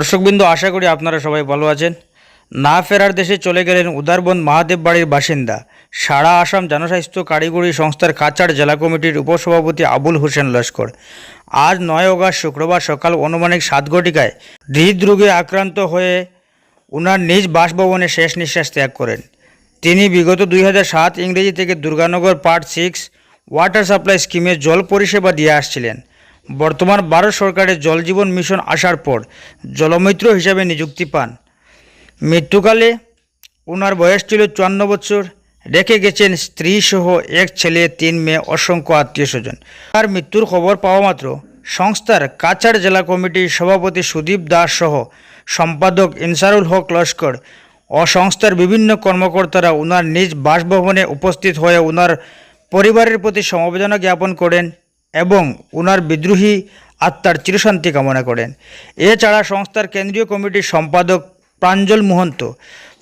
দর্শকবৃন্দ, আশা করি আপনারা সবাই ভালো আছেন। না ফেরার দেশে চলে গেলেন উদারবন মহাদেব বাড়ির বাসিন্দা। সারা আসাম জনস্বাস্থ্য কারিগরি সংস্থার কাছাড় জেলা কমিটির উপসভাপতি আবুল হোসেন লস্কর। আজ নয় অগাস্ট, শুক্রবার সকাল অনুমানিক সাত ঘটিকায় হৃদরোগে আক্রান্ত হয়ে ওনার নিজ বাসভবনে শেষ নিঃশ্বাস ত্যাগ করেন। তিনি বিগত দুই ইংরেজি থেকে Durganagar part six water supply স্কিমে জল পরিষেবা দিয়ে আসছিলেন। বর্তমান ভারত সরকারের জল জীবন মিশন আসার পর জলমিত্র হিসাবে নিযুক্তি পান। মৃত্যুকালে ওনার বয়স ছিল চুয়ান্ন বছর। রেখে গেছেন স্ত্রী সহ এক ছেলে, তিন মেয়ে, অসংখ্য আত্মীয় স্বজন তার মৃত্যুর খবর পাওয়া মাত্র সংস্থার কাছাড় জেলা কমিটির সভাপতি সুদীপ দাস সহ সম্পাদক ইনসারুল হক লস্কর। ও সংস্থার বিভিন্ন কর্মকর্তারা ওনার নিজ বাসভবনে উপস্থিত হয়ে ওনার পরিবারের প্রতি সমবেদনা জ্ঞাপন করেন। এবং ওনার বিদ্রোহী আত্মার চিরশান্তি কামনা করেন। এছাড়া সংস্থার কেন্দ্রীয় কমিটির সম্পাদক প্রাঞ্জল মহন্ত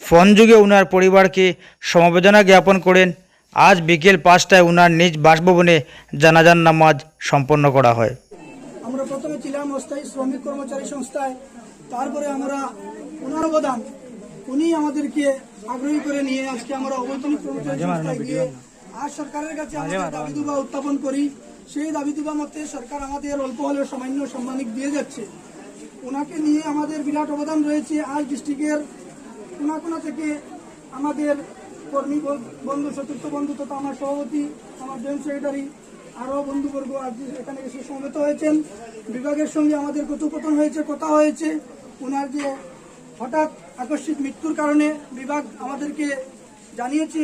ফোনযুগে ওনার পরিবারকে সমবেদনা জ্ঞাপন করেন। আজ বিকেল পাঁচটায় ওনার নিজ বাসভবনে জানাজান নামাজ সম্পন্ন করা হয়। আমরা প্রথমে ছিলাম অস্থায়ী শ্রমিক কর্মচারী সংস্থায়, তারপরে আমরা ওনার অবদান, উনি আমাদেরকে আগ্রহী করে নিয়ে আজকে আমরা অবৈতনিক কর্মচারী সংস্থায় গিয়ে আজ সরকারের কাছে আমাদের দাবি দুবা উত্থাপন করি। সেই দাবি দুবা মতে সরকার আমাদের অল্প হলেও সামান্য সম্মানিক দিয়ে যাচ্ছে। ওনাকে নিয়ে আমাদের বিরাট অবদান রয়েছে আজ ডিস্ট্রিক্টের কোনা কোনা থেকে আমাদের কর্মী বন্ধু চতুর্থ বন্ধু তথা আমার সভাপতি, আমার জয়েন্ট সেক্রেটারি আরও বন্ধুবর্গ আজ এখানে এসে সমবেত হয়েছেন। বিভাগের সঙ্গে আমাদের কথোপকথন হয়েছে, কথা হয়েছে। ওনার যে হঠাৎ আকস্মিক মৃত্যুর কারণে বিভাগ আমাদেরকে জানিয়েছে।